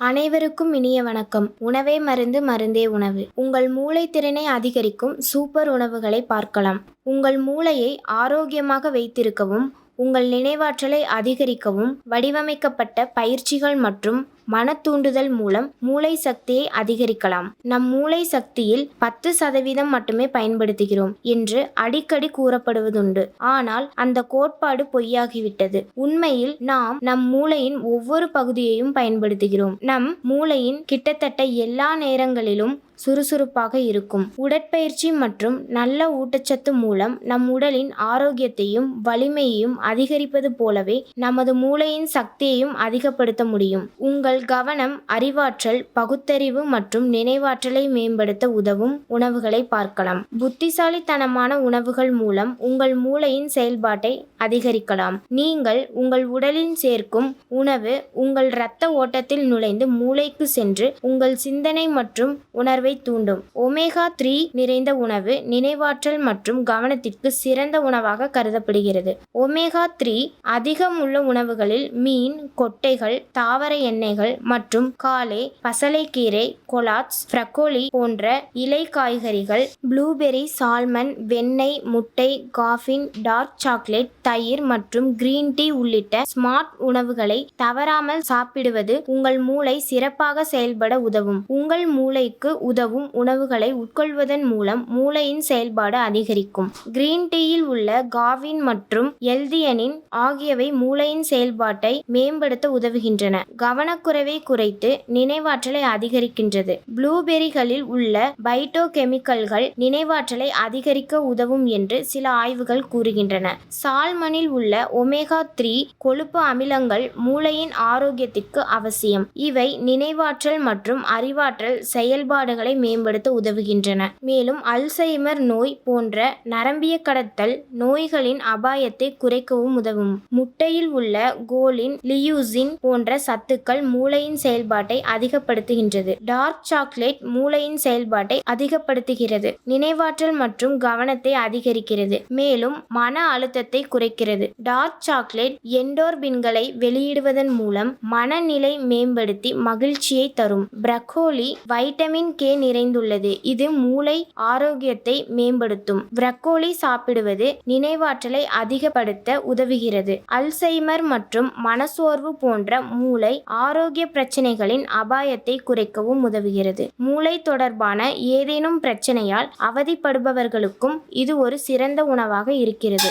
அனைவருக்கும் இனிய வணக்கம். உணவே மருந்து மருந்தே உணவு. உங்கள் மூளை திறனை அதிகரிக்கும் சூப்பர் உணவுகளை பார்க்கலாம். உங்கள் மூளையை ஆரோக்கியமாக வைத்திருக்கவும் உங்கள் நினைவாற்றலை அதிகரிக்கவும் வடிவமைக்கப்பட்ட பயிற்சிகள் மற்றும் மன தூண்டுதல் மூலம் மூளை சக்தியை அதிகரிக்கலாம். நம் மூளை சக்தியில் பத்து சதவீதம் மட்டுமே பயன்படுத்துகிறோம் என்று அடிக்கடி கூறப்படுவதுண்டு. ஆனால் அந்த கோட்பாடு பொய்யாகிவிட்டது. உண்மையில் நாம் நம் மூளையின் ஒவ்வொரு பகுதியையும் பயன்படுத்துகிறோம். நம் மூளையின் கிட்டத்தட்ட எல்லா நேரங்களிலும் சுறுசுறுப்பாக இருக்கும். உடற்பயிற்சி மற்றும் நல்ல ஊட்டச்சத்து மூலம் நம் உடலின் ஆரோக்கியத்தையும் வலிமையையும் அதிகரிப்பது போலவே நமது மூளையின் சக்தியையும் அதிகப்படுத்த முடியும். உங்கள் கவனம் அறிவாற்றல் பகுத்தறிவு மற்றும் நினைவாற்றலை மேம்படுத்த உதவும் உணவுகளை பார்க்கலாம். புத்திசாலித்தனமான உணவுகள் மூலம் உங்கள் மூளையின் செயல்பாட்டை அதிகரிக்கலாம். நீங்கள் உங்கள் உடலில் சேர்க்கும் உணவு உங்கள் இரத்த ஓட்டத்தில் நுழைந்து மூளைக்கு சென்று உங்கள் சிந்தனை மற்றும் உணர்வை தூண்டும். ஒமேகா த்ரீ நிறைந்த உணவு நினைவாற்றல் மற்றும் கவனத்திற்கு சிறந்த உணவாக கருதப்படுகிறது. ஒமேகா த்ரீ அதிகம் உள்ள உணவுகளில் மீன் கொட்டைகள் தாவர எண்ணெய்கள் மற்றும் காலே பசலைக்கீரை கொலாட்ஸ் ஃப்ரக்கோலி போன்ற இலை காய்கறிகள் ப்ளூபெர்ரி சால்மன் வெண்ணெய் முட்டை காஃபின் டார்க் சாக்லேட் தயிர் மற்றும் கிரீன் டீ உள்ளிட்ட ஸ்மார்ட் உணவுகளை தவறாமல் சாப்பிடுவது உங்கள் மூளை சிறப்பாக செயல்பட உதவும். உங்கள் மூளைக்கு உதவும் உணவுகளை உட்கொள்வதன் மூலம் மூளையின் செயல்பாடு அதிகரிக்கும். கிரீன் டீயில் உள்ள காவின் மற்றும் எல்தியனின் ஆகியவை மூளையின் செயல்பாட்டை மேம்படுத்த உதவுகின்றன. கவனக்குறைவை குறைத்து நினைவாற்றலை அதிகரிக்கின்றது. ப்ளூபெர்ரிகளில் உள்ள பைட்டோ கெமிக்கல்கள் நினைவாற்றலை அதிகரிக்க உதவும் என்று சில ஆய்வுகள் கூறுகின்றன. சால்மனில் உள்ள ஒமேகா த்ரீ கொழுப்பு அமிலங்கள் மூளையின் ஆரோக்கியத்திற்கு அவசியம். இவை நினைவாற்றல் மற்றும் அறிவாற்றல் செயல்பாடுகளை மேம்படுத்த உதவுகின்றன. மேலும் அல்சைமர் நோய் போன்ற நரம்பிய கடத்தல் நோய்களின் அபாயத்தை குறைக்கவும் உதவும். முட்டையில் உள்ள கோலின் லியூசின் போன்ற சத்துக்கள் மூளையின் செயல்பாட்டை அதிகப்படுத்துகின்றது. டார்க் சாக்லேட் மூளையின் செயல்பாட்டை அதிகப்படுத்துகிறது. நினைவாற்றல் மற்றும் கவனத்தை அதிகரிக்கிறது. மேலும் மன அழுத்தத்தை குறைக்கிறது. டார்க் சாக்லேட் எண்டோர்பின்களை வெளியிடுவதன் மூலம் மனநிலை மேம்படுத்தி மகிழ்ச்சியை தரும். பிரக்கோலி வைட்டமின் கே நிறைந்துள்ளது. இது மூளை ஆரோக்கியத்தை மேம்படுத்தும். பிரக்கோலி சாப்பிடுவது நினைவாற்றலை அதிகப்படுத்த உதவுகிறது. அல்சைமர் மற்றும் மனசோர்வு போன்ற மூளை ஆரோக்கிய பிரச்சனைகளின் அபாயத்தை குறைக்கவும் உதவுகிறது. மூளை தொடர்பான ஏதேனும் பிரச்சனையால் அவதிப்படுபவர்களுக்கும் இது ஒரு சிறந்த உணவாக இருக்கிறது.